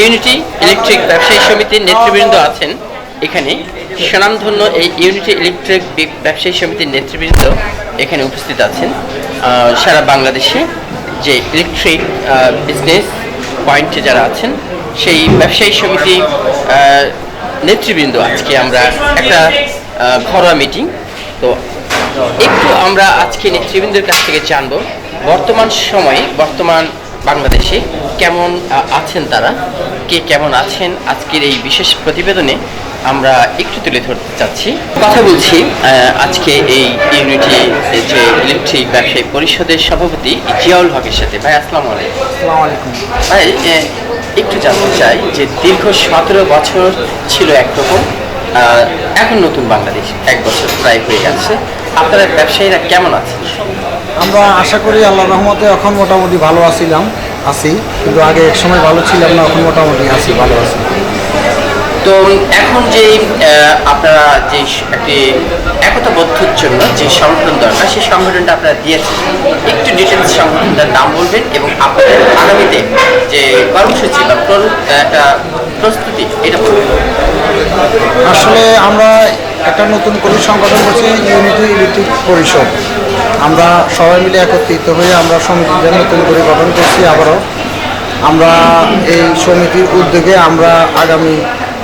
Unity electric ব্যবসায়ী সমিতির নেতৃবৃন্দ আছেন এখানে। স্বনামধন্য এই ইউনিটি ইলেকট্রিক ব্যবসায়ী সমিতির নেতৃবৃন্দ এখানে উপস্থিত আছেন। সারা বাংলাদেশে যে ইলেকট্রিক বিজনেস পয়েন্টে যারা আছেন, সেই ব্যবসায়ী সমিতি নেতৃবৃন্দ আজকে আমরা একটা ঘরোয়া মিটিং তো একটু আমরা আজকে নেতৃবৃন্দের কাছ থেকে জানব, বর্তমান সময়ে বর্তমান বাংলাদেশে কেমন আছেন তারা। কে কেমন আছেন আজকের এই বিশেষ প্রতিবেদনে আমরা একটু তুলে ধরতে চাচ্ছি। কথা বলছি আজকে এই ইউনিটি যে ইলেকট্রিক ব্যবসায়ী পরিষদের সভাপতি জিয়াউল হকের সাথে। ভাই আসসালামু আলাইকুম। ভাই একটু জানতে চাই যে দীর্ঘ সতেরো বছর ছিল একরকম এখন নতুন বাংলাদেশ এক বছর প্রায় হয়ে গেছে। আপনারা ব্যবসায়ীরা কেমন আছেন? আমরা আশা করি আল্লাহ রহমতে এখন মোটামুটি ভালো আছিলাম। আছি কিন্তু আগে এক সময় ভালো ছিলাম না এখন মোটামুটি আছি ভালো আছি। তো এখন যে আপনারা যে একটি একতাবদ্ধর জন্য যে সংগঠন দরকার সেই সংগঠনটা আপনারা দিয়েছেন। একটু ডিটেলস সংগঠনটার নাম বলবেন এবং আপনাদের আগামীতে যে কর্মসূচি বা একটা প্রস্তুতি এটা বলবেন। আসলে আমরা একটা নতুন করে সংগঠন করছি ইউনিটি ইলেকট্রিক পরিষদ। আমরা সবাই মিলে একত্রিত হয়ে আমরা সমিতিটা নতুন করে গঠন করছি আবারও। আমরা এই সমিতির উদ্যোগে আমরা আগামী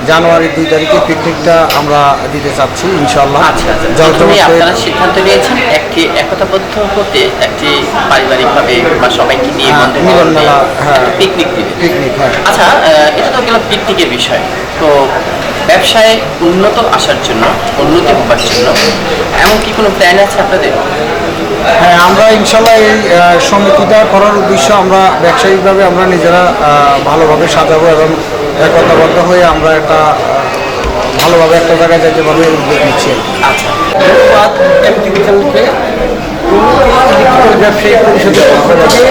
জানুয়ারি দুই তারিখে পিকনিকটা আমরা দিতে চাচ্ছি ইনশাল্লাহ আচ্ছা আচ্ছা। আপনারা সিদ্ধান্ত নিয়েছেন একটি একতাবদ্ধ হতে একটি পারিবারিকভাবে বা সবাইকে নিয়ে হ্যাঁ, মিলন মেলা, হ্যাঁ। পিকনিক দিবে? পিকনিক হ্যাঁ। আচ্ছা এটা তো গেল পিকনিকের বিষয়। তো ব্যবসায় উন্নত আসার জন্য উন্নতি হবার জন্য এমন কি কোনো প্ল্যান আছে আপনাদের? হ্যাঁ আমরা ইনশাল্লাহ এই সমিতিটা করার উদ্দেশ্য আমরা ব্যবসায়িকভাবে আমরা নিজেরা ভালোভাবে সাজাবো এবং একতাবদ্ধ হয়ে আমরা একটা ভালোভাবে একটা জায়গায় যেতে পারব এই উদ্যোগ নিচ্ছি আচ্ছা। ধন্যবাদ ব্যবসায়ী পরিষদের পক্ষ থেকে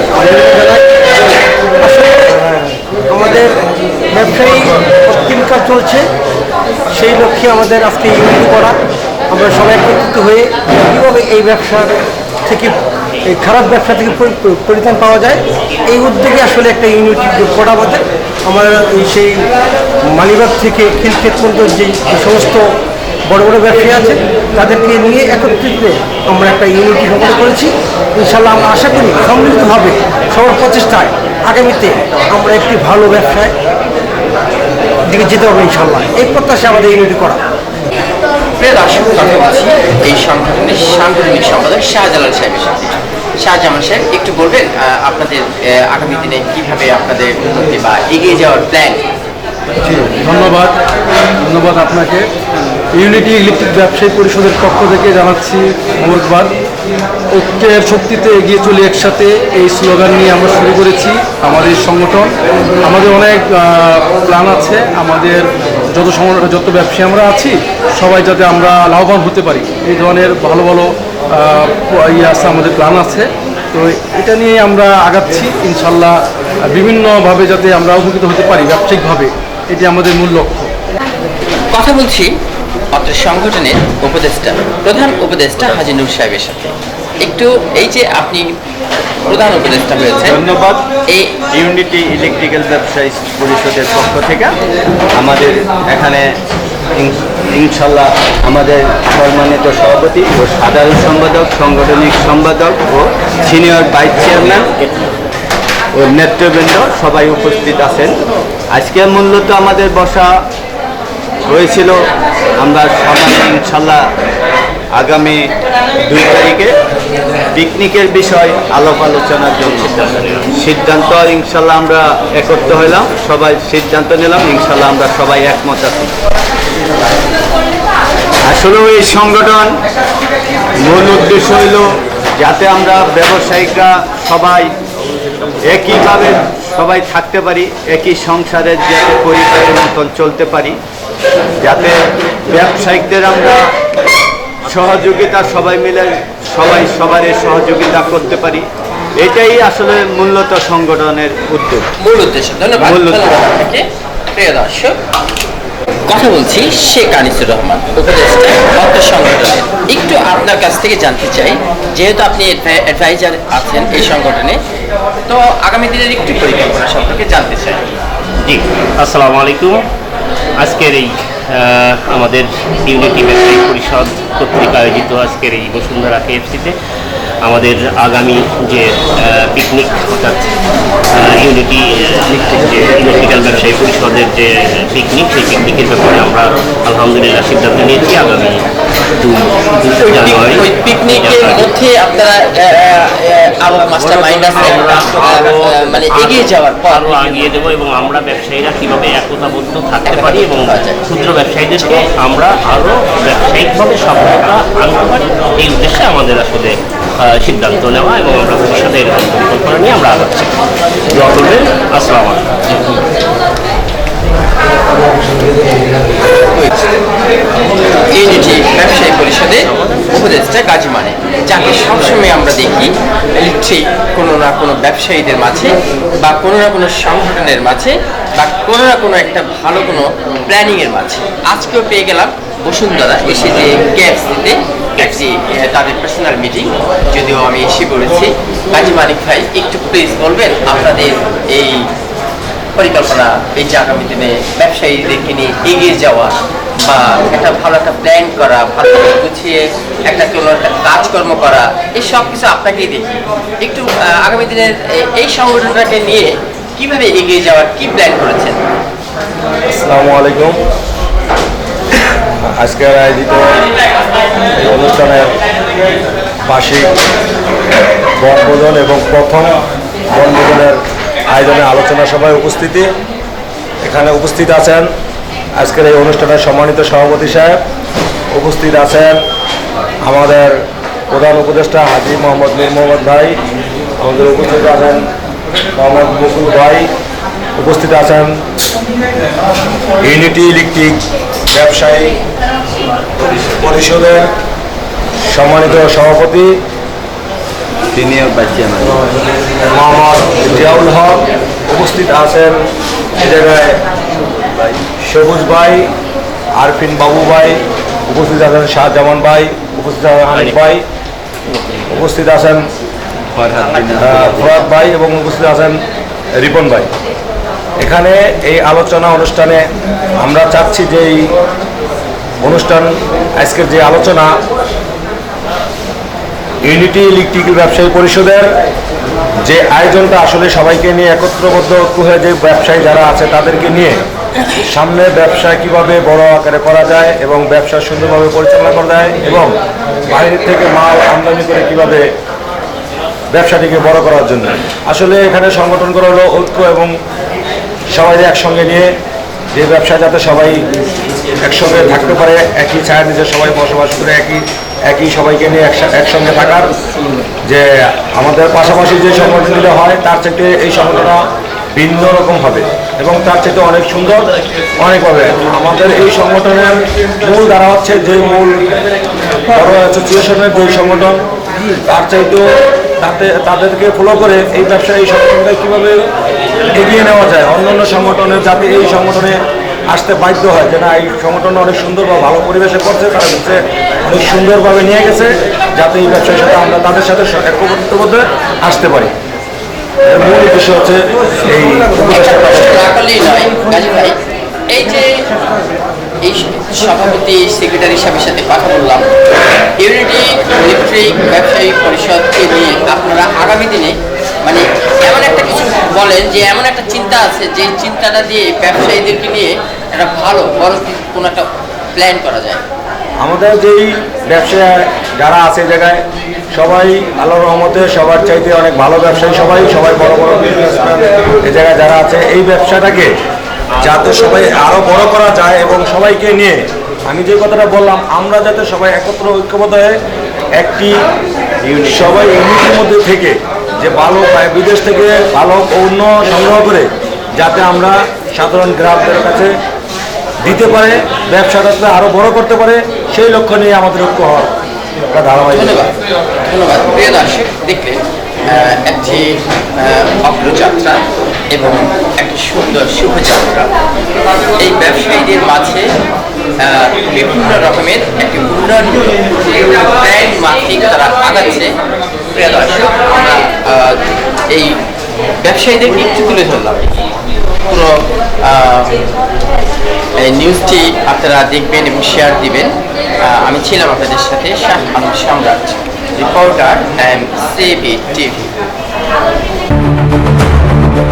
আমাদের ব্যবসায়ী দিনকাল চলছে। সেই লক্ষ্যে আমাদের আজকে ইউনিট করা। আমরা সবাই একত্রিত হয়ে কীভাবে এই ব্যবসার থেকে, এই খারাপ ব্যবসা থেকে পরি- পরিত্রাণ পাওয়া যায়, এই উদ্যোগে আসলে একটা ইউনিটি করা আমাদের। আমরা সেই মালিবাগ থেকে খিলক্ষেত পর্যন্ত যে সমস্ত বড় বড় ব্যবসায়ী আছে, তাদেরকে নিয়ে একত্রিত আমরা একটা ইউনিটি গঠন করেছি। ইনশাল্লাহ আমরা আশা করি সম্মিলিতভাবে সবার প্রচেষ্টায় আগামীতে আমরা একটি ভালো ব্যবসায় দিকে যেতে হবে ইনশাল্লাহ এই প্রত্যাশা আমাদের ইউনিটি করা। প্রিয় দর্শক কথা বলছি এই সংগঠনের সাংগঠনিক সম্পাদক শাহজালাল সাহেবের সাথে। শাহজামাল সাহেব একটু বলবেন আপনাদের আগামী দিনে কীভাবে আপনাদের উন্নতি বা এগিয়ে যাওয়ার প্ল্যান ধন্যবাদ। ধন্যবাদ আপনাকে। ইউনিটি ইলেকট্রিক ব্যবসায়ী পরিষদের পক্ষ থেকে জানাচ্ছি মোবারকবাদ। ঐক্যের শক্তিতে এগিয়ে চলে একসাথে, এই স্লোগান নিয়ে আমরা শুরু করেছি আমাদের সংগঠন। আমাদের অনেক প্ল্যান আছে, আমাদের যত সংগঠন, যত ব্যবসায়ী আমরা আছি, সবাই যাতে আমরা লাভবান হতে পারি। এই ধরনের ভালো ভালো ইয়ে আছে, আমাদের প্ল্যান আছে। তো এটা নিয়ে আমরা আগাচ্ছি, ইনশাল্লাহ বিভিন্নভাবে যাতে আমরা উপকৃত হতে পারি ব্যবসায়িকভাবে। এটি আমাদের মূল লক্ষ্য। কথা বলছি অত্র সংগঠনের উপদেষ্টা, প্রধান উপদেষ্টা হাজি নূর সাহেবের সাথে। একটু এই যে আপনি প্রধান উপদেষ্টা হয়েছে ধন্যবাদ। এই ইউনিটি ইলেকট্রিক্যাল ব্যবসায়ী পরিষদের পক্ষ থেকে আমাদের এখানে ইনশাল্লাহ আমাদের সম্মানিত সভাপতি ও সাধারণ সম্পাদক সাংগঠনিক সম্পাদক ও সিনিয়র ভাইস চেয়ারম্যান ও নেতৃবৃন্দ সবাই উপস্থিত আছেন। আজকে মূলত আমাদের বসা হয়েছিল আমরা সবাই ইনশাল্লাহ আগামী দুই তারিখে পিকনিকের বিষয় আলাপ আলোচনার জন্য সিদ্ধান্ত ইনশাল্লাহ আমরা একত্র হইলাম, সবাই সিদ্ধান্ত নিলাম, ইনশাল্লাহ আমরা সবাই একমত আছি। আসলে এই সংগঠন, মূল উদ্দেশ্য হইল যাতে আমরা ব্যবসায়িকরা সবাই একইভাবে সবাই থাকতে পারি, একই সংসারের যাতে পরিবারের মতন চলতে পারি, যাতে ব্যবসায়িকদের আমরা সহযোগিতা সবাই মিলে সবাই সবারই সহযোগিতা করতে পারি। এটাই আসলে মূলত সংগঠনের উদ্যোগ। মূল উদ্দেশ্য। ধন্যবাদ। মূল উদ্দেশ্য। প্রিয় দর্শক কথা বলছি শেখ আনিসুর রহমান উপদেষ্টা সংগঠনের। একটু আপনার কাছ থেকে জানতে চাই যেহেতু আপনি অ্যাডভাইজার আছেন এই সংগঠনে তো আগামী দিনের একটু পরিকল্পনা সম্পর্কে জানতে চাই। জি আসসালামু আলাইকুম। আজকের এই আমাদের ইউনিটি ব্যবসায়ী পরিষদ কর্তৃক আয়োজিত আজকের এই বসুন্ধরা কেএফসিতে আমাদের আগামী যে পিকনিক অর্থাৎ ইউনিটি যে ইলেকট্রিক্যাল ব্যবসায়ী পরিষদের যে পিকনিক সেই পিকনিকের ব্যাপারে আমরা আলহামদুলিল্লাহ সিদ্ধান্ত নিয়েছি আগামী দুই জানুয়ারি। পিকনিকের মধ্যে আপনারা আরও মাস্টার মাইন্ড আছে মানে এগিয়ে যাওয়ার পর আরও এগিয়ে দেবো এবং আমরা ব্যবসায়ীরা কীভাবে একতাবদ্ধ থাকতে পারি এবং। ক্ষুদ্র ব্যবসায়ীদেরকে আমরা আরও ব্যবসায়িকভাবে সফলতা আনতে পারি এই উদ্দেশ্যে আমাদের আসলে সিদ্ধান্ত নেওয়া এবং আমরা ভবিষ্যতে এরকম পরিকল্পনা নিয়ে আমরা আগাচ্ছি। দোয়া করবেন। আসসালাম আলাইকুম। ইউনিটি ব্যবসায়ী পরিষদের উপদেষ্টা কাজী মানে যাকে সবসময় আমরা দেখি ইলেকট্রিক কোনো না কোনো ব্যবসায়ীদের মাঝে বা কোনো না কোনো সংগঠনের মাঝে বা কোনো না কোনো একটা ভালো কোনো প্ল্যানিংয়ের মাঝে। আজকেও পেয়ে গেলাম বসুন্ধরা এসে যে ক্যাবসিতে একটি তাদের পার্সোনাল মিটিং যদিও আমি এসে পড়েছি কাজী মানিক ভাই, একটু প্লিজ বলবেন, আপনাদের এই পরিকল্পনা এই যে আগামী দিনে ব্যবসায়ীদেরকে নিয়ে এগিয়ে যাওয়া বা একটা ভালো একটা প্ল্যান করা, ভালো গুছিয়ে একটা কোনো একটা কাজকর্ম করা, এই সব কিছু আপনাকেই দেখি। একটু আগামী দিনের এই সংগঠনটাকে নিয়ে কীভাবে এগিয়ে যাওয়ার কি প্ল্যান করেছেন? আসসালামু আলাইকুম। আজকের আয়োজিত অনুষ্ঠানের বার্ষিক বনভোজন এবং প্রথম বনভোজনের আয়োজনে আলোচনা সভায় উপস্থিতি। এখানে উপস্থিত আছেন আজকের এই অনুষ্ঠানের সম্মানিত সভাপতি সাহেব। উপস্থিত আছেন আমাদের প্রধান উপদেষ্টা হাজি মোহাম্মদ মীর মোহাম্মদ ভাই। আমাদের উপস্থিত আছেন মোহাম্মদ মুকুল ভাই। উপস্থিত আছেন ইউনিটি ইলেকট্রিক ব্যবসায়ী পরিষদের সম্মানিত সভাপতি সিনিয়র বাচ্চা মোহাম্মদ জিয়াউল হক উপস্থিত আছেন এ জায়গায়। সবুজ ভাই আরফিন বাবু ভাই উপস্থিত আছেন শাহজামান ভাই উপস্থিত আছেন হানিফ ভাই উপস্থিত আছেন ফরাদ ভাই এবং উপস্থিত আছেন রিপন ভাই। এখানে এই আলোচনা অনুষ্ঠানে আমরা চাচ্ছি যে এই অনুষ্ঠান আজকের যে আলোচনা ইউনিটি ইলেকট্রিক ব্যবসায়ী পরিষদের যে আয়োজনটা আসলে সবাইকে নিয়ে একত্রবদ্ধ ঐক্য হয়ে যে ব্যবসায়ী যারা আছে তাদেরকে নিয়ে সামনে ব্যবসা কীভাবে বড় আকারে করা যায় এবং ব্যবসা সুন্দরভাবে পরিচালনা করা যায় এবং বাইরের থেকে মাল আমদানি করে কীভাবে ব্যবসাটিকে বড় করার জন্য। আসলে এখানে সংগঠন করা হলো ঐক্য এবং সবাই একসঙ্গে নিয়ে যে ব্যবসা যাতে সবাই একসঙ্গে থাকতে পারে, একই ছায়া নিচে সবাই বসবাস করে, একই একই সবাইকে নিয়ে একসা- একসঙ্গে থাকার যে আমাদের পাশাপাশি যে সংগঠনগুলো হয়, তার থেকে এই সংগঠন ভিন্ন রকম হবে এবং তার থেকে অনেক সুন্দর, অনেক হবে। আমাদের এই সংগঠনের মূল দ্বারা হচ্ছে যে মূল অ্যাসোসিয়েশনের যে সংগঠন, তার চাইতেও তাতে তাদেরকে ফলো করে এই ব্যবসা এই সংগঠনটা কীভাবে এগিয়ে নেওয়া যায় অন্য অন্য সংগঠনের যাতে এই সংগঠনে আসতে বাধ্য হয় যে না, এই সংগঠন অনেক সুন্দর বা ভালো পরিবেশে করছে, তারা হচ্ছে অনেক সুন্দরভাবে নিয়ে গেছে যাতে এই ব্যবসার সাথে আমরা তাদের সাথে একত্রিত মধ্যে আসতে পারি। মূল উদ্দেশ্য হচ্ছে এই এই যে এই সভাপতি সেক্রেটারি সাহেবের সাথে কথা বললাম, ইউনিটি ইলেকট্রিক ব্যবসায়ী পরিষদকে নিয়ে আপনারা আগামী দিনে মানে এমন একটা কিছু বলেন যে এমন একটা চিন্তা আছে, যে চিন্তাটা দিয়ে ব্যবসায়ীদেরকে নিয়ে একটা ভালো, বড় কোনো একটা প্ল্যান করা যায়। আমাদের যেই ব্যবসা যারা আছে জায়গায়, সবাই আল্লাহ রহমতে সবার চাইতে অনেক ভালো ব্যবসায়ী সবাই সবাই বড় বড় বিজনেসম্যান এই জায়গায় যারা আছে, এই ব্যবসাটাকে যাতে সবাই আরও বড় করা যায় এবং সবাইকে নিয়ে, আমি যে কথাটা বললাম, আমরা যাতে সবাই একত্র ঐক্যবদ্ধ হয়ে একটি সবাই ইউনিটির মধ্যে থেকে যে ভালো বিদেশ থেকে ভালো পণ্য সংগ্রহ করে, যাতে আমরা সাধারণ গ্রাহকদের কাছে দিতে পারে, ব্যবসাটাকে আরও বড় করতে পারে সেই লক্ষ্য নিয়ে আমাদের ঐক্য হওয়ার একটা ধারাবাহিক ধন্যবাদ। ধন্যবাদ। প্রিয় দর্শক দেখলেন একটি অগ্রযাত্রা এবং একটি সুন্দর শুভযাত্রা। এই ব্যবসায়ীদের মাঝে বিভিন্ন রকমের একটি উন্নয়ন প্ল্যান মাফিক তারা আগাচ্ছে। প্রিয় দর্শক আমরা এই ব্যবসায়ীদেরকে একটু তুলে ধরলাম। পুরো আহ, এই নিউজটি আপনারা দেখবেন এবং শেয়ার দিবেন। আমি ছিলাম আপনাদের সাথে শাহ আলম সম্রাট রিপোর্টার অ্যান্ড সিবি টিভি